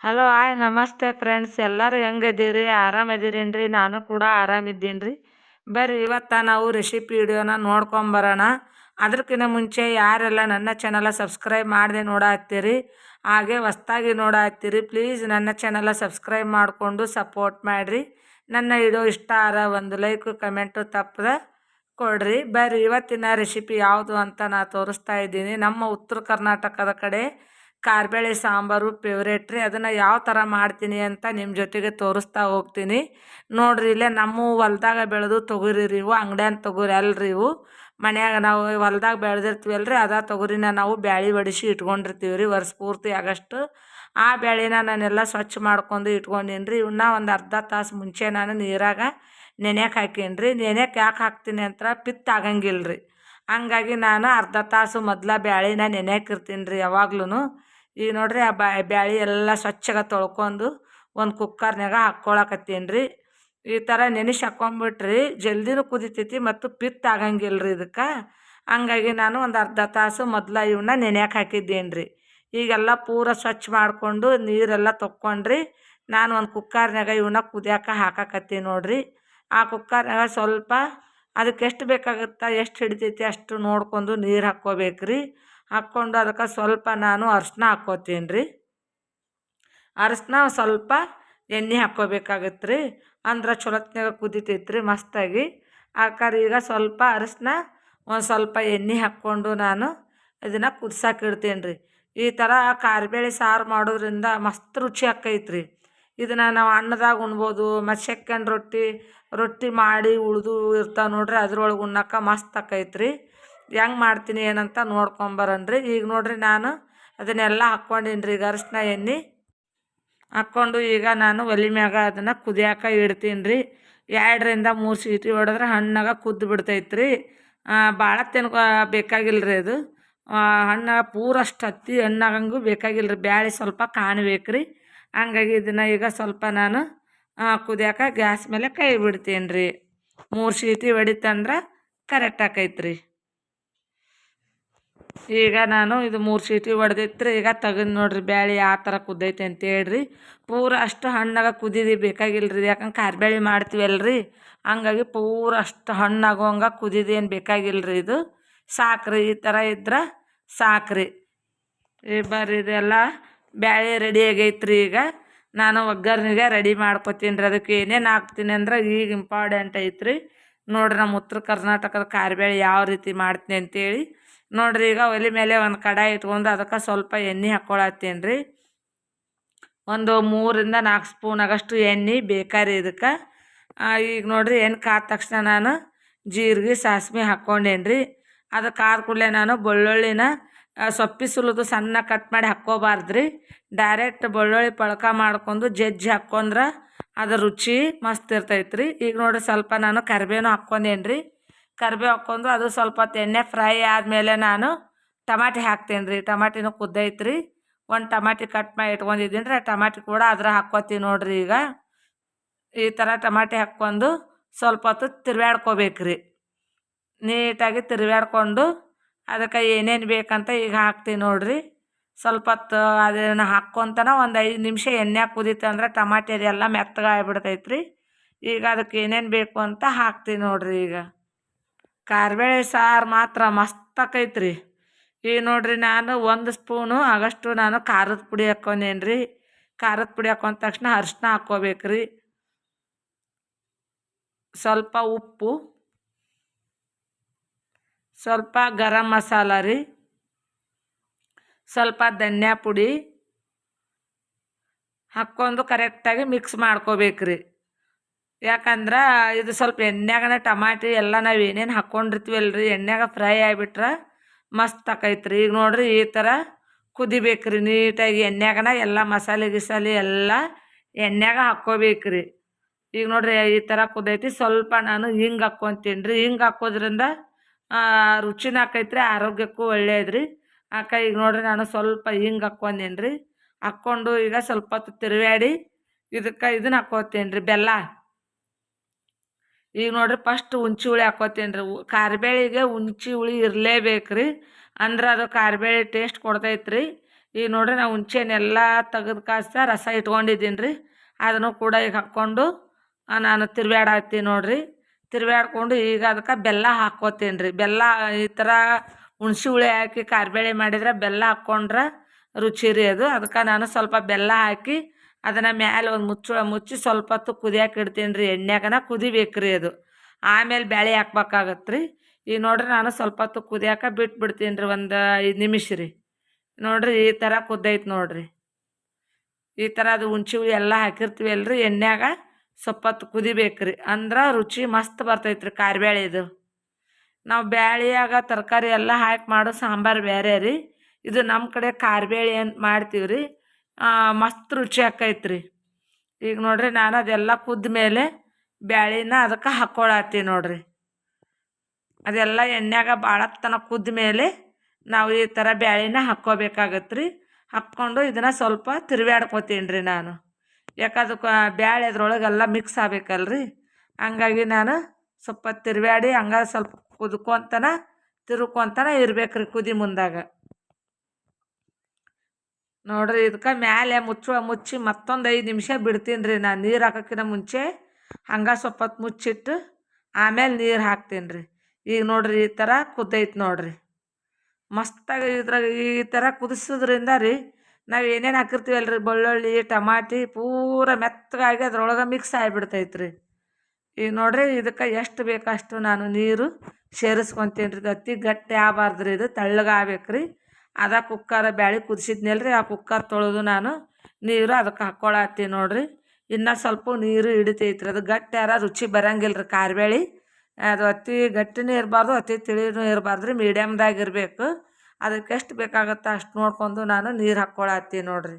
Hello hi ನಮಸ್ತೆ friends ಎಲ್ಲರೂ ಹೆಂಗದೀರಿ ಆರಾಮದಿರೇನ್ರಿ ನಾನು ಕೂಡ ಆರಾಮಿದ್ದೀನಿ ರೀ ಬರ್ರಿ, ಇವತ್ತು ನಾವು ರೆಸಿಪಿ ವಿಡಿಯೋನ ನೋಡ್ಕೊಂಬರೋಣ ಅದಕ್ಕಿಂತ ಮುಂಚೆ ಯಾರೆಲ್ಲ ನನ್ನ ಚಾನಲ ಸಬ್ಸ್ಕ್ರೈಬ್ ಮಾಡದೆ ನೋಡಾಕ್ತೀರಿ ಹಾಗೆ ಹೊಸ್ದಾಗಿ ನೋಡಾಕ್ತೀರಿ ಪ್ಲೀಸ್ ನನ್ನ ಚಾನಲ ಸಬ್ಸ್ಕ್ರೈಬ್ ಮಾಡಿಕೊಂಡು ಸಪೋರ್ಟ್ ಮಾಡಿರಿ. ನನ್ನ ವಿಡಿಯೋ ಇಷ್ಟ ಆರ ಒಂದು ಲೈಕ್ ಕಮೆಂಟು ತಪ್ಪದ ಕೊಡ್ರಿ. ಬರ್ರಿ, ಇವತ್ತಿನ ರೆಸಿಪಿ ಯಾವುದು ಅಂತ ನಾ ತೋರಿಸ್ತಾ ಇದ್ದೀನಿ. ನಮ್ಮ ಉತ್ತರ ಕರ್ನಾಟಕದ ಕಡೆ ಕಾರ್ಬೇಳೆ, ಸಾಂಬಾರು ಫೇವ್ರೇಟ್ ರೀ ಅದನ್ನು ಯಾವ ಥರ ಮಾಡ್ತೀನಿ ಅಂತ ನಿಮ್ಮ ಜೊತೆಗೆ ತೋರಿಸ್ತಾ ಹೋಗ್ತೀನಿ. ನೋಡ್ರಿ, ಇಲ್ಲೇ ನಮ್ಮ ಹೊಲ್ದಾಗ ಬೆಳೆದು ತೊಗರಿ ರೀ ಇವು, ಅಂಗಡ್ಯಾನ ತೊಗರಿ ಅಲ್ರಿ ಇವು. ಮನ್ಯಾಗ ನಾವು ಹೊಲ್ದಾಗ ಬೆಳೆದಿರ್ತೀವಲ್ಲ ರೀ ಅದ ತೊಗರಿನ ನಾವು ಬ್ಯಾಳಿ ಬಡಿಸಿ ಇಟ್ಕೊಂಡಿರ್ತೀವಿ ರೀ ವರ್ಷ ಪೂರ್ತಿ ಆಗಷ್ಟು ಆ ಬ್ಯಾಳಿನ ನಾನೆಲ್ಲ ಸ್ವಚ್ಛ ಮಾಡ್ಕೊಂಡು ಇಟ್ಕೊಂಡೀನಿ ರೀ. ಇವನ್ನ ಒಂದು ಅರ್ಧ ತಾಸು ಮುಂಚೆ ನಾನು ನೀರಾಗ ನೆನೆಯಕ್ಕೆ ಹಾಕೀನಿ ರೀ. ನೆನೆಯಕ್ಕೆ ಯಾಕೆ ಹಾಕ್ತೀನಿ ಅಂತ ಪಿತ್ ಆಗಂಗಿಲ್ಲ ರೀ ಹಂಗಾಗಿ ನಾನು ಅರ್ಧ ತಾಸು ಮೊದ್ಲ ಬ್ಯಾಳಿನ ನೆನೆಯಾಕಿರ್ತೀನಿ ರೀ ಯಾವಾಗ್ಲೂ ಈಗ ನೋಡ್ರಿ ಆ ಬ್ಯಾಳಿ ಎಲ್ಲ ಸ್ವಚ್ಛಗೆ ತೊಳ್ಕೊಂಡು ಒಂದು ಕುಕ್ಕರ್ನಾಗ ಹಾಕ್ಕೊಳಕತ್ತೀನಿ ರೀ ಈ ಥರ ನೆನೆಸಿ ಹಾಕ್ಕೊಂಬಿಟ್ರಿ ಜಲ್ದಿನೂ ಕುದಿತೈತಿ ಮತ್ತು ಪಿತ್ತ ಆಗಂಗಿಲ್ಲ ರೀ ಇದಕ್ಕೆ. ಹಂಗಾಗಿ ನಾನು ಒಂದು ಅರ್ಧ ತಾಸು ಮೊದ್ಲು ಇವನ್ನ ನೆನೆಯಕ್ಕೆ ಹಾಕಿದ್ದೇನೆ ರೀ ಈಗೆಲ್ಲ ಪೂರ ಸ್ವಚ್ಛ ಮಾಡಿಕೊಂಡು ನೀರೆಲ್ಲ ತೊಕ್ಕೊಂಡ್ರಿ, ನಾನು ಒಂದು ಕುಕ್ಕರ್ನಾಗ ಇವನ್ನ ಕುದಿಯಾಕ ಹಾಕಕತ್ತೀನಿ ನೋಡ್ರಿ. ಆ ಕುಕ್ಕರ್ನಾಗ ಸ್ವಲ್ಪ ಅದಕ್ಕೆ ಎಷ್ಟು ಬೇಕಾಗುತ್ತೆ, ಎಷ್ಟು ಹಿಡಿತೈತಿ ಅಷ್ಟು ನೋಡ್ಕೊಂಡು ನೀರು ಹಾಕ್ಕೋಬೇಕು ರೀ ಹಾಕ್ಕೊಂಡು ಅದಕ್ಕೆ ಸ್ವಲ್ಪ ನಾನು ಅರ್ಶಿನ ಹಾಕ್ಕೋತೀನಿ ರೀ ಅರಶಿನ ಸ್ವಲ್ಪ ಎಣ್ಣೆ ಹಾಕ್ಕೋಬೇಕಾಗತ್ತೆ ರೀ ಅಂದ್ರೆ ಚೊಲೋತ್ನಾಗ ಕುದಿತೈತೆ ರೀ ಮಸ್ತಾಗಿ ಆಕಾರ ಈಗ ಸ್ವಲ್ಪ ಅರಶಿನ ಒಂದು ಸ್ವಲ್ಪ ಎಣ್ಣೆ ಹಾಕ್ಕೊಂಡು ನಾನು ಇದನ್ನು ಕುದ್ಸಕ್ಕೆ ಇಡ್ತೀನಿ ರೀ ಈ ಥರ ಕಾರ್ಬೇಳೆ ಸಾರು ಮಾಡೋದ್ರಿಂದ ಮಸ್ತ್ ರುಚಿ ಆಕೈತೆ ರೀ ಇದನ್ನು ನಾವು ಅನ್ನದಾಗ ಉಣ್ಬೋದು, ಮತ್ತು ಸೆಕೆಂಡ್ ರೊಟ್ಟಿ ರೊಟ್ಟಿ ಮಾಡಿ ಉಳಿದು ಇರ್ತಾವೆ ನೋಡ್ರಿ ಅದ್ರೊಳಗೆ ಉಣ್ಣಕ್ಕೆ ಮಸ್ತ್ ಆಕೈತೆ ರೀ ಹೆಂಗೆ ಮಾಡ್ತೀನಿ ಏನಂತ ನೋಡ್ಕೊಂಬರನ್ರಿ ಈಗ ನೋಡ್ರಿ ನಾನು ಅದನ್ನೆಲ್ಲ ಹಾಕ್ಕೊಂಡಿನ್ರಿ. ಈಗ ಅರಶಿನ ಎಣ್ಣೆ ಹಾಕ್ಕೊಂಡು ಈಗ ನಾನು ಒಲೆ ಮ್ಯಾಗ ಅದನ್ನು ಕುದಿಯಾಕ ಇಡ್ತೀನಿ ರೀ ಎರಡರಿಂದ ಮೂರು ಸೀಟಿ ಹೊಡೆದ್ರೆ ಹಣ್ಣಾಗ ಕುದ್ದು ಬಿಡ್ತೈತೆ ರೀ ಭಾಳ ತಿನ್ಕೊ ಬೇಕಾಗಿಲ್ಲ ರೀ ಅದು ಹಣ್ಣಾಗ ಪೂರಷ್ಟು ಹತ್ತಿ ಹಣ್ಣಾಗಂಗೂ ಬೇಕಾಗಿಲ್ಲ ರೀ ಬ್ಯಾಳೆ ಸ್ವಲ್ಪ ಕಾಣಬೇಕು ರೀ ಹಂಗಾಗಿ ಇದನ್ನು ಈಗ ಸ್ವಲ್ಪ ನಾನು ಕುದಿಯಾಕ ಗ್ಯಾಸ್ ಮೇಲೆ ಕೈ ಬಿಡ್ತೀನಿ ರೀ ಮೂರು ಸೀಟಿ ಹೊಡಿತಂದ್ರೆ ಕರೆಕ್ಟ್ ಆಕೈತೆ ರೀ ಈಗ ನಾನು ಇದು ಮೂರು ಸೀಟಿ ಹೊಡೆದಿತ್ತು ಈಗ ತೆಗೆದು ನೋಡ್ರಿ ಬ್ಯಾಳೆ ಆ ಥರ ಕುದ್ದೈತೆ ಅಂತ ಹೇಳ್ರಿ. ಪೂರ ಅಷ್ಟು ಹಣ್ಣಾಗ ಕುದಿದಿ ಬೇಕಾಗಿಲ್ಲ ರೀ ಯಾಕಂದ್ರೆ ಕಾರ್ಬ್ಯಾಳೆ ಮಾಡ್ತೀವಲ್ಲ ರೀ ಹಂಗಾಗಿ ಪೂರ ಅಷ್ಟು ಹಣ್ಣಾಗೋಂಗ ಕುದಿದೇನು ಬೇಕಾಗಿಲ್ಲ ರೀ ಇದು. ಸಾಕ್ರಿ ಈ ಥರ ಇದ್ರೆ ಸಾಕ್ರಿ. ಈ ಬರ್ರಿ ಇದೆಲ್ಲ ಬ್ಯಾಳೆ ರೆಡಿ ಆಗೈತ್ರಿ ಈಗ. ನಾನು ಒಗ್ಗರ್ನಿಗೆ ರೆಡಿ ಮಾಡ್ಕೊತೀನಿ ರೀ. ಅದಕ್ಕೆ ಏನೇನು ಹಾಕ್ತೀನಿ ಅಂದ್ರೆ ಈಗ ಇಂಪಾರ್ಟೆಂಟ್ ಐತ್ರಿ. ನೋಡ್ರಿ ನಮ್ಮ ಉತ್ತರ ಕರ್ನಾಟಕದ ಕಾರ್ಬೇಳೆ ಯಾವ ರೀತಿ ಮಾಡ್ತೀನಿ ಅಂತೇಳಿ. ನೋಡ್ರಿ ಈಗ ಒಲೆ ಮೇಲೆ ಒಂದು ಕಡಾಯಿ ಇಟ್ಕೊಂಡು ಅದಕ್ಕೆ ಸ್ವಲ್ಪ ಎಣ್ಣೆ ಹಾಕ್ಕೊಳತ್ತೀನಿ ರೀ ಒಂದು ಮೂರಿಂದ ನಾಲ್ಕು ಸ್ಪೂನ್ ಆಗಷ್ಟು ಎಣ್ಣೆ ಬೇಕಾರಿ ಇದಕ್ಕೆ. ಈಗ ನೋಡ್ರಿ ಎಣ್ಣೆ ಕಾದ ತಕ್ಷಣ ನಾನು ಜೀರಿಗೆ, ಸಾಸಿವೆ ಹಾಕ್ಕೊಂಡೇನಿ ರೀ ಅದು ಕಾದ ಕೂಡಲೇ ನಾನು ಬೆಳ್ಳುಳ್ಳಿನ ಸೊಪ್ಪಿ ಸುಲಿದು ಸಣ್ಣ ಕಟ್ ಮಾಡಿ ಹಾಕ್ಕೋಬಾರ್ದು ರೀ ಡೈರೆಕ್ಟ್ ಬೆಳ್ಳುಳ್ಳಿ ಪಳಕ ಮಾಡ್ಕೊಂಡು ಜಜ್ಜಿ ಹಾಕ್ಕೊಂಡ್ರೆ ಅದು ರುಚಿ ಮಸ್ತ್ ಇರ್ತೈತೆ ರೀ ಈಗ ನೋಡ್ರಿ ಸ್ವಲ್ಪ ನಾನು ಕರಿಬೇವು ಹಾಕ್ಕೊಂಡೇನಿ ರೀ ಕರಿಬೇವು ಹಾಕ್ಕೊಂಡು ಅದು ಸ್ವಲ್ಪ ಎಣ್ಣೆ ಫ್ರೈ ಆದಮೇಲೆ ನಾನು ಟಮಾಟಿ ಹಾಕ್ತೀನಿ ರೀ. ಟಮಾಟಿನೂ ಕುದ್ದೈತೆ ರೀ ಒಂದು ಟಮಾಟಿ ಕಟ್ ಮಾಡಿ ಇಟ್ಕೊಂಡಿದ್ದೀನಿ ರೀ. ಟಮಾಟಿ ಕೂಡ ಅದ್ರ ಹಾಕ್ಕೋತೀವಿ ನೋಡಿರಿ ಈಗ. ಈ ಥರ ಟಮಾಟಿ ಹಾಕ್ಕೊಂಡು ಸ್ವಲ್ಪ ಹೊತ್ತು ತಿರ್ವ್ಯಾಡ್ಕೋಬೇಕು ರೀ. ನೀಟಾಗಿ ತಿರ್ವ್ಯಾಡ್ಕೊಂಡು ಅದಕ್ಕೆ ಏನೇನು ಬೇಕಂತ ಈಗ ಹಾಕ್ತೀನಿ ನೋಡಿರಿ. ಸ್ವಲ್ಪ ಹೊತ್ತು ಅದನ್ನು ಹಾಕ್ಕೊತನ ಒಂದು ಐದು ನಿಮಿಷ ಎಣ್ಣೆ ಕುದೀತು ಅಂದ್ರೆ ಟಮಾಟಿ ಅದೆಲ್ಲ ಮೆತ್ತಗಾಗ್ಬಿಡ್ತೈತ್ರಿ. ಈಗ ಅದಕ್ಕೆ ಏನೇನು ಬೇಕು ಅಂತ ಹಾಕ್ತೀನಿ ನೋಡಿರಿ ಈಗ. ಕಾರ್ಬೇಳೆ ಸಾರು ಮಾತ್ರ ಮಸ್ತ್ ಆಕೈತ್ರಿ ಈಗ ನೋಡಿರಿ ನಾನು ಒಂದು ಸ್ಪೂನು ಆಗಷ್ಟು ನಾನು ಖಾರದ ಪುಡಿ ಹಾಕೊಂಡೇನು ರೀ ಖಾರದ ಪುಡಿ ಹಾಕೊಂಡ ತಕ್ಷಣ ಅರಿಶಿನ ಹಾಕ್ಕೋಬೇಕ್ರಿ. ಸ್ವಲ್ಪ ಉಪ್ಪು. ಸ್ವಲ್ಪ ಗರಂ ಮಸಾಲ ರೀ. ಸ್ವಲ್ಪ ಧನ್ಯಾ ಪುಡಿ. ಹಾಕ್ಕೊಂಡು ಕರೆಕ್ಟಾಗಿ ಮಿಕ್ಸ್ ಮಾಡ್ಕೋಬೇಕು ರೀ ಯಾಕಂದ್ರೆ ಇದು ಸ್ವಲ್ಪ ಎಣ್ಣೆಗನ ಟಮಾಟಿ ಎಲ್ಲ ನಾವು ಏನೇನು ಹಾಕ್ಕೊಂಡಿರ್ತೀವಲ್ಲ ರೀ ಎಣ್ಣೆಗೆ ಫ್ರೈ ಆಗಿಬಿಟ್ರೆ ಮಸ್ತ್ ಆಕೈತ್ರಿ. ಈಗ ನೋಡ್ರಿ ಈ ಥರ ಕುದಿಬೇಕ್ರಿ ನೀಟಾಗಿ ಎಣ್ಣೆಗನ, ಎಲ್ಲ ಮಸಾಲೆ ಗಿಸಾಲೆ ಎಲ್ಲ ಎಣ್ಣೆಗೆ ಹಾಕ್ಕೋಬೇಕ್ರಿ. ಈಗ ನೋಡ್ರಿ ಈ ಥರ ಕುದೈತಿ, ಸ್ವಲ್ಪ ನಾನು ಹಿಂಗೆ ಹಾಕ್ಕೊತೀನಿ ರೀ ಹಿಂಗೆ ಹಾಕೋದ್ರಿಂದ ರುಚಿನ ಹಾಕೈತ್ರಿ ಆರೋಗ್ಯಕ್ಕೂ ಒಳ್ಳೆಯದ್ರಿ ಅಕ್ಕ ಈಗ ನೋಡ್ರಿ ನಾನು ಸ್ವಲ್ಪ ಹಿಂಗೆ ಹಾಕ್ಕೊಂದೇನ್ರಿ ಹಾಕ್ಕೊಂಡು ಈಗ ಸ್ವಲ್ಪ ಹೊತ್ತು ತಿರುವಾಡಿ ಇದಕ್ಕೆ ಇದನ್ನ ಹಾಕ್ಕೋತೀನಿ ರೀ ಬೆಲ್ಲ. ಈಗ ನೋಡ್ರಿ ಫಸ್ಟ್ ಹುಣ್ಚಿ ಹುಳಿ ಹಾಕೋತೀನಿ ರೀ. ಕಾರ್ಬೇಳಿಗೆ ಹುಣ್ಚಿ ಹುಳಿ ಇರಲೇಬೇಕು ರೀ ಅಂದ್ರೆ ಅದು ಕಾರ್ಬೇಳಿ ಟೇಸ್ಟ್ ಕೊಡ್ತೈತೆ ರೀ ಈಗ ನೋಡ್ರಿ ನಾವು ಹುಣ್ಸೆಹಣ್ಣೆಲ್ಲ ತೆಗೆದು ಕಾಸ್ತಾ ರಸ ಇಟ್ಕೊಂಡಿದ್ದೀನಿ ರೀ. ಅದನ್ನು ಕೂಡ ಈಗ ಹಾಕ್ಕೊಂಡು ನಾನು ತಿರ್ವ್ಯಾಡತ್ತೀನಿ ನೋಡ್ರಿ. ತಿರ್ವ್ಯಾಡ್ಕೊಂಡು ಈಗ ಅದಕ್ಕೆ ಬೆಲ್ಲ ಹಾಕ್ಕೋತೀನಿ ರೀ. ಬೆಲ್ಲ ಈ ಥರ ಹುಣ್ಸೆ ಹುಳಿ ಹಾಕಿ ಖಾರಬೇಳೆ ಮಾಡಿದ್ರೆ ಬೆಲ್ಲ ಹಾಕ್ಕೊಂಡ್ರೆ ರುಚಿ ರೀ ಅದು. ಅದಕ್ಕೆ ನಾನು ಸ್ವಲ್ಪ ಬೆಲ್ಲ ಹಾಕಿ ಅದನ್ನು ಮ್ಯಾಲೆ ಒಂದು ಮುಚ್ಚು, ಮುಚ್ಚಿ ಸ್ವಲ್ಪ ಹೊತ್ತು ಕುದಿಯಕ್ಕೆ ಇಡ್ತೀನಿ ರೀ ಎಣ್ಣೆಗನ ಕುದಿಬೇಕು ರೀ ಅದು. ಆಮೇಲೆ ಬ್ಯಾಳೆ ಹಾಕ್ಬೇಕಾಗತ್ತೆ ರೀ ಈಗ ನೋಡ್ರಿ ನಾನು ಸ್ವಲ್ಪ ಹೊತ್ತು ಕುದಿಯಾಕ ಬಿಟ್ಬಿಡ್ತೀನಿ ರೀ ಒಂದು ಐದು ನಿಮಿಷ ರೀ. ನೋಡ್ರಿ ಈ ಥರ ಕುದ್ದೈತೆ ನೋಡ್ರಿ. ಈ ಥರ ಅದು ಹುಣ್ಚಿ ಹುಳಿ ಎಲ್ಲ ಹಾಕಿರ್ತೀವಿ ಅಲ್ರಿ. ಎಣ್ಣೆಗ ಸ್ವಲ್ಪ ಹೊತ್ತು ಕುದಿಬೇಕು ರೀ ಅಂದ್ರೆ ರುಚಿ ಮಸ್ತ್ ಬರ್ತೈತೆ ರೀ ಇದು. ನಾವು ಬ್ಯಾಳಿಯಾಗ ತರಕಾರಿ ಎಲ್ಲ ಹಾಕಿ ಮಾಡೋ ಸಾಂಬಾರು ಬೇರೆ ರೀ. ಇದು ನಮ್ಮ ಕಡೆ ಕಾರ್ಬೇಳೆ ಅಂತ ಮಾಡ್ತೀವಿ ರೀ ಮಸ್ತ್ ರುಚಿ ಆಕೈತೆ ಈಗ ನೋಡ್ರಿ ನಾನು ಅದೆಲ್ಲ ಕುದ್ದ ಮೇಲೆ ಬ್ಯಾಳಿನ ಅದಕ್ಕೆ ಹಾಕ್ಕೊಳತ್ತೀನಿ ನೋಡ್ರಿ. ಅದೆಲ್ಲ ಎಣ್ಣೆಗ ಭಾಳ ತನಕ ಕುದ್ದ ಮೇಲೆ ನಾವು ಈ ಥರ ಬ್ಯಾಳಿನ ಹಾಕ್ಕೋಬೇಕಾಗತ್ತೆ ಹಾಕ್ಕೊಂಡು ಇದನ್ನು ಸ್ವಲ್ಪ ತಿರ್ವ್ಯಾಡ್ಕೊತೀನಿ ರೀ ನಾನು. ಯಾಕದಕ್ಕೆ ಬ್ಯಾಳೆ ಅದ್ರೊಳಗೆಲ್ಲ ಮಿಕ್ಸ್ ಆಗ್ಬೇಕಲ್ರಿ. ಹಂಗಾಗಿ ನಾನು ಸ್ವಲ್ಪ ತಿರ್ವ್ಯಾಡಿ ಹಂಗ ಸ್ವಲ್ಪ ಕುದ್ಕೊಂತನ, ತಿರುಕೊಂತನ ಇರ್ಬೇಕು ರೀ ಕುದಿ ಮುಂದಾಗ. ನೋಡ್ರಿ ಇದಕ್ಕೆ ಮ್ಯಾಲೆ ಮುಚ್ಚುವ ಮುಚ್ಚಿ ಮತ್ತೊಂದು ಐದು ನಿಮಿಷ ಬಿಡ್ತೀನಿ ರೀ ನಾನು ನೀರು ಹಾಕೋಕ್ಕಿಂತ ಮುಂಚೆ. ಹಂಗೆ ಸ್ವಲ್ಪ ಮುಚ್ಚಿಟ್ಟು ಆಮೇಲೆ ನೀರು ಹಾಕ್ತೀನಿ ರೀ ಈಗ ನೋಡ್ರಿ ಈ ಥರ ಕುದ್ದೈತೆ ನೋಡ್ರಿ. ಮಸ್ತಾಗಿ ಇದ್ರಾಗ ಈ ಥರ ಕುದಿಸೋದ್ರಿಂದ ರೀ ನಾವು ಏನೇನು ಹಾಕಿರ್ತೀವಲ್ಲ ರೀ ಬೆಳ್ಳುಳ್ಳಿ, ಟಮಾಟಿ ಪೂರ ಮೆತ್ತಗಾಗಿ ಅದ್ರೊಳಗೆ ಮಿಕ್ಸ್ ಆಗಿಬಿಡ್ತೈತೆ ರೀ ಈಗ ನೋಡ್ರಿ ಇದಕ್ಕೆ ಎಷ್ಟು ಬೇಕಷ್ಟು ನಾನು ನೀರು ಸೇರಿಸ್ಕೊತೀನಿ ರೀ ಅತಿ ಗಟ್ಟಿ ಆಗಬಾರ್ದು ರೀ ಇದು, ತೆಳ್ಳಗೆ ಆಗ್ಬೇಕು ರೀ ಅದ ಕುಕ್ಕರ್ ಬ್ಯಾಳಿ ಕುದಿಸಿದ್ನಲ್ಲ ರೀ ಆ ಕುಕ್ಕರ್ ತೊಳೆದು ನಾನು ನೀರು ಅದಕ್ಕೆ ಹಾಕ್ಕೊಳತ್ತೀನಿ ನೋಡ್ರಿ. ಇನ್ನು ಸ್ವಲ್ಪ ನೀರು ಹಿಡಿತೈತ್ರಿ, ಅದು ಗಟ್ಟಿ ಯಾರ ರುಚಿ ಬರಂಗಿಲ್ಲ ರೀ ಅದು ಅತಿ ಗಟ್ಟಿನೂ ಇರಬಾರ್ದು, ಅತಿ ತಿಳಿನೂ ಇರಬಾರ್ದು ರೀ ಮೀಡಿಯಮ್ದಾಗ ಇರಬೇಕು. ಅದಕ್ಕೆ ಎಷ್ಟು ಬೇಕಾಗುತ್ತೆ ಅಷ್ಟು ನೋಡ್ಕೊಂಡು ನಾನು ನೀರು ಹಾಕ್ಕೊಳತ್ತೀನಿ ನೋಡ್ರಿ.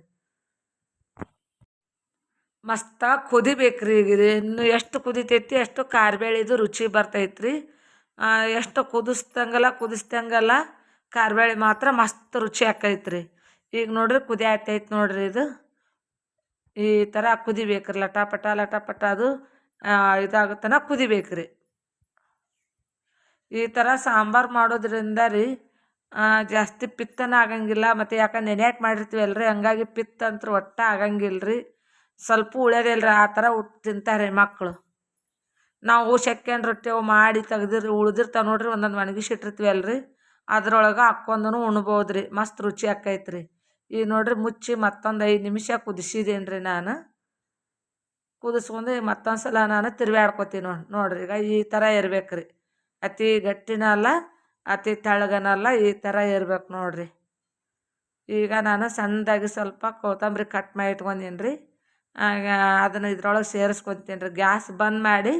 ಮಸ್ತ ಕುದಿಬೇಕ್ರಿ ಈಗ ಇನ್ನು ಎಷ್ಟು ಕುದಿತೈತಿ ಅಷ್ಟು ಕಾರ್ಬೇಳಿದು ರುಚಿ ಬರ್ತೈತ್ರಿ. ಎಷ್ಟು ಕುದಿಸ್ದಂಗೆಲ್ಲ ಕುದಿಸ್ದಂಗೆಲ್ಲ. ಕಾರ್ಬೇಳೆ ಮಾತ್ರ ಮಸ್ತ್ ರುಚಿ ಆಕೈತೆ ರೀ ಈಗ ನೋಡ್ರಿ ಕುದಿ ಆಯ್ತೈತೆ ನೋಡ್ರಿ ಇದು. ಈ ಥರ ಕುದಿಬೇಕ್ರಿ ಲಟಾಪಟ ಲಟಾಪಟ ಅದು ಇದಾಗುತ್ತನ ಕುದಿಬೇಕ್ರಿ. ಈ ಥರ ಸಾಂಬಾರು ಮಾಡೋದ್ರಿಂದ ರೀ ಜಾಸ್ತಿ ಪಿತ್ತನ ಆಗಂಗಿಲ್ಲ. ಮತ್ತು ಯಾಕೆ ನೆನ್ಯಾಕೆ ಮಾಡಿರ್ತೀವಲ್ಲ ರೀ ಹಂಗಾಗಿ ಪಿತ್ತ ಅಂತೂ ಒಟ್ಟ ಆಗಂಗಿಲ್ಲ ರೀ ಸ್ವಲ್ಪ ರೀ ಆ ಥರ ಉಟ್ ತಿಂತಾರೆ ಮಕ್ಕಳು ನಾವು ಸೆಕೆಂಡ್ ರೊಟ್ಟಿ ಅವು ಮಾಡಿ ತೆಗ್ದಿರಿ, ಉಳ್ದಿರ್ತಾವೆ ನೋಡ್ರಿ, ಒಂದೊಂದು ಒಣಗಿಸಿಟ್ಟಿರ್ತೀವಲ್ಲ ರೀ ಅದ್ರೊಳಗೆ ಹಾಕ್ಕೊಂಡು ಉಣ್ಬೋದು ರೀ ಮಸ್ತ್ ರುಚಿ ಆಕೈತೆ ರೀ ಈಗ ನೋಡ್ರಿ ಮುಚ್ಚಿ ಮತ್ತೊಂದು ಐದು ನಿಮಿಷ ಕುದಿಸಿದೇನು ರೀ ನಾನು. ಕುದಿಸ್ಕೊಂಡು ಮತ್ತೊಂದು ಸಲ ನಾನು ತಿರ್ವ್ಯಾಡ್ಕೊತೀನಿ ನೋಡಿ, ನೋಡ್ರಿ ಈಗ ಈ ಥರ ಇರ್ಬೇಕು ರೀ ಅತಿ ಗಟ್ಟಿನಲ್ಲ ಅತಿ ತೆಳ್ಳಗನಲ್ಲ ಈ ಥರ ಇರ್ಬೇಕು ನೋಡ್ರಿ. ಈಗ ನಾನು ಸಣ್ಣದಾಗಿ ಸ್ವಲ್ಪ ಕೊತ್ತಂಬರಿ ಕಟ್ ಮಾಡಿ ಇಟ್ಕೊಂಡೀನಿ ರೀ ಅದನ್ನು ಇದ್ರೊಳಗೆ ಸೇರಿಸ್ಕೊತೀನಿ ರೀ. ಗ್ಯಾಸ್ ಬಂದ್ ಮಾಡಿ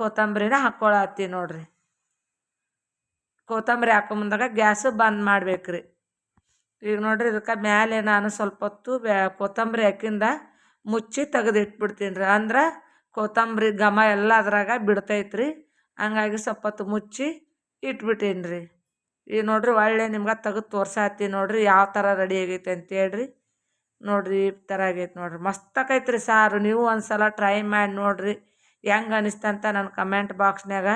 ಕೊತ್ತಂಬರಿನ ಹಾಕ್ಕೊಳತ್ತೀನಿ ನೋಡ್ರಿ. ಕೊತ್ತಂಬರಿ ಹಾಕೋ ಮುಂದಾಗ ಗ್ಯಾಸು ಬಂದ್ ಮಾಡ್ಬೇಕು ರೀ ಈಗ ನೋಡ್ರಿ ಇದಕ್ಕೆ ಮ್ಯಾಲೆ ನಾನು ಸ್ವಲ್ಪ ಹೊತ್ತು ಬ್ಯಾ ಕೊತ್ತಂಬರಿ ಹಾಕಿಂದ ಮುಚ್ಚಿ ತೆಗೆದಿಟ್ಬಿಡ್ತೀನಿ ರೀ ಅಂದ್ರೆ ಕೊತ್ತಂಬರಿ ಘಮ ಎಲ್ಲ ಅದ್ರಾಗ ಬಿಡ್ತೈತೆ ರೀ ಹಂಗಾಗಿ ಸ್ವಲ್ಪ ಹೊತ್ತು ಮುಚ್ಚಿ ಇಟ್ಬಿಟ್ಟೀನಿ ರೀ ಈಗ ನೋಡ್ರಿ ಒಳ್ಳೆ ನಿಮ್ಗೆ ತೆಗೆದು ತೋರ್ಸಾತಿ ನೋಡ್ರಿ ಯಾವ ಥರ ರೆಡಿ ಆಗೈತೆ ಅಂತೇಳ್ರಿ ನೋಡ್ರಿ ಈ ಥರ ಆಗೈತೆ ನೋಡ್ರಿ. ಮಸ್ತ್ ಆಕೈತೆ ರೀ ಸಾರು. ನೀವು ಒಂದು ಸಲ ಟ್ರೈ ಮಾಡಿ ನೋಡಿರಿ. ಹೆಂಗೆ ಅನಿಸ್ತಂತ ನನ್ನ ಕಮೆಂಟ್ ಬಾಕ್ಸ್ನ್ಯಾಗ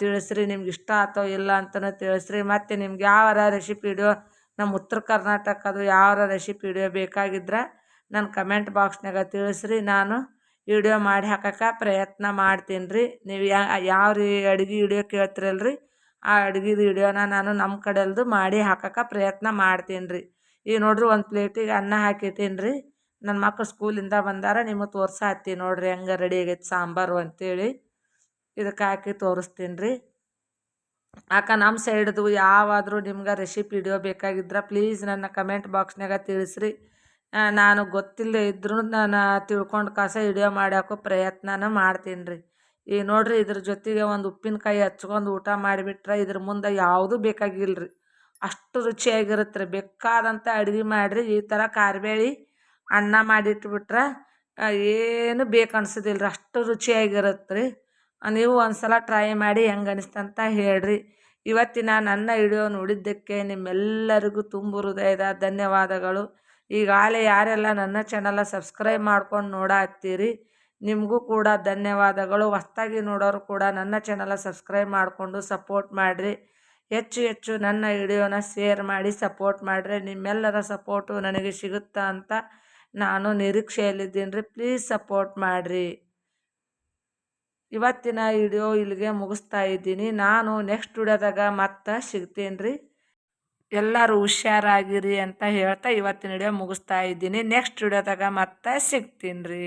ತಿಳಿಸ್ರಿ, ನಿಮ್ಗೆ ಇಷ್ಟ ಆತೋ ಇಲ್ಲ ಅಂತಲೂ ತಿಳಿಸ್ರಿ. ಮತ್ತು ನಿಮ್ಗೆ ಯಾವಾರ ರೆಸಿಪಿ ವಿಡಿಯೋ ನಮ್ಮ ಉತ್ತರ ಕರ್ನಾಟಕದು ಯಾವಾರ ರೆಸಿಪಿ ವಿಡಿಯೋ ಬೇಕಾಗಿದ್ರೆ ನನ್ನ ಕಮೆಂಟ್ ಬಾಕ್ಸ್ನಾಗ ತಿಳಿಸ್ರಿ. ನಾನು ವಿಡಿಯೋ ಮಾಡಿ ಹಾಕಕ್ಕೆ ಪ್ರಯತ್ನ ಮಾಡ್ತೀನಿ ರೀ ನೀವು ಯಾವ ರೀ ಅಡುಗೆ ವಿಡಿಯೋ ರೀ ಆ ಅಡುಗೆ ವಿಡಿಯೋನ ನಾನು ನಮ್ಮ ಕಡೆಯಲ್ದು ಮಾಡಿ ಹಾಕಕ್ಕೆ ಪ್ರಯತ್ನ ಮಾಡ್ತೀನಿ ರೀ ಈಗ ನೋಡ್ರಿ ಒಂದು ಪ್ಲೇಟಿಗೆ ಅನ್ನ ಹಾಕಿಟ್ಟೀನಿ ರೀ ನನ್ನ ಮಕ್ಕಳು ಸ್ಕೂಲಿಂದ ಬಂದಾರ, ನಿಮಗೆ ತೋರ್ಸಾತ್ತೀನಿ ನೋಡ್ರಿ ಹೆಂಗೆ ರೆಡಿ ಆಗೈತೆ ಸಾಂಬಾರು ಅಂತೇಳಿ. ಇದಕ್ಕೆ ಹಾಕಿ ತೋರಿಸ್ತೀನಿ ರೀ ಆಕ ನಮ್ಮ ಸೈಡ್ದು ಯಾವಾದರೂ ನಿಮ್ಗೆ ರೆಸಿಪಿ ಇಡಿಯೋ ಬೇಕಾಗಿದ್ರೆ ಪ್ಲೀಸ್ ನನ್ನ ಕಮೆಂಟ್ ಬಾಕ್ಸ್ನಾಗ ತಿಳಿಸ್ರಿ. ನಾನು ಗೊತ್ತಿಲ್ಲದೆ ಇದ್ರೂ ನಾನು ತಿಳ್ಕೊಂಡು ಕಾಸ ವಿಡಿಯೋ ಮಾಡ್ಯಾಕೋ ಪ್ರಯತ್ನನ ಮಾಡ್ತೀನಿ ರೀ ಈ ನೋಡಿರಿ ಇದ್ರ ಜೊತೆಗೆ ಒಂದು ಉಪ್ಪಿನಕಾಯಿ ಹಚ್ಕೊಂಡು ಊಟ ಮಾಡಿಬಿಟ್ರೆ ಇದ್ರ ಮುಂದೆ ಯಾವುದೂ ಬೇಕಾಗಿಲ್ಲ ರೀ ಅಷ್ಟು ರುಚಿಯಾಗಿರುತ್ತೆ ರೀ ಬೇಕಾದಂಥ ಅಡುಗೆ ಮಾಡಿರಿ. ಈ ಥರ ಕಾರ್ಬೇಳಿ ಅನ್ನ ಮಾಡಿಟ್ಬಿಟ್ರೆ ಏನು ಬೇಕು ಅನ್ಸೋದಿಲ್ಲ ರೀ ಅಷ್ಟು ರುಚಿಯಾಗಿರುತ್ತೆ ರೀ ನೀವು ಒಂದು ಸಲ ಟ್ರೈ ಮಾಡಿ ಹೆಂಗೆ ಅನಿಸ್ತಂತ ಹೇಳ್ರಿ. ಇವತ್ತಿನ ನನ್ನ ವಿಡಿಯೋ ನೋಡಿದ್ದಕ್ಕೆ ನಿಮ್ಮೆಲ್ಲರಿಗೂ ತುಂಬ ಹೃದಯದ ಧನ್ಯವಾದಗಳು. ಈಗಾಗಲೇ ಯಾರೆಲ್ಲ ನನ್ನ ಚಾನಲ ಸಬ್ಸ್ಕ್ರೈಬ್ ಮಾಡ್ಕೊಂಡು ನೋಡತ್ತೀರಿ ನಿಮಗೂ ಕೂಡ ಧನ್ಯವಾದಗಳು. ಹೊಸ್ತಾಗಿ ನೋಡೋರು ಕೂಡ ನನ್ನ ಚಾನಲ ಸಬ್ಸ್ಕ್ರೈಬ್ ಮಾಡಿಕೊಂಡು ಸಪೋರ್ಟ್ ಮಾಡಿರಿ. ಹೆಚ್ಚು ಹೆಚ್ಚು ನನ್ನ ವಿಡಿಯೋನ ಶೇರ್ ಮಾಡಿ ಸಪೋರ್ಟ್ ಮಾಡಿರಿ. ನಿಮ್ಮೆಲ್ಲರ ಸಪೋರ್ಟು ನನಗೆ ಸಿಗುತ್ತಾ ಅಂತ ನಾನು ನಿರೀಕ್ಷೆಯಲ್ಲಿದ್ದೀನಿ ರೀ. ಪ್ಲೀಸ್ ಸಪೋರ್ಟ್ ಮಾಡಿರಿ. ಇವತ್ತಿನ ವಿಡಿಯೋ ಇಲ್ಲಿಗೆ ಮುಗಿಸ್ತಾ ಇದ್ದೀನಿ. ನಾನು ನೆಕ್ಸ್ಟ್ ವಿಡಿಯೋದಾಗ ಮತ್ತೆ ಸಿಗ್ತೀನಿ ರೀ ಎಲ್ಲರೂ ಹುಷಾರಾಗಿರಿ ಅಂತ ಹೇಳ್ತಾ ಇವತ್ತಿನ ವಿಡಿಯೋ ಮುಗಿಸ್ತಾ ಇದ್ದೀನಿ. ನೆಕ್ಸ್ಟ್ ವಿಡಿಯೋದಾಗ ಮತ್ತೆ ಸಿಗ್ತೀನಿ ರೀ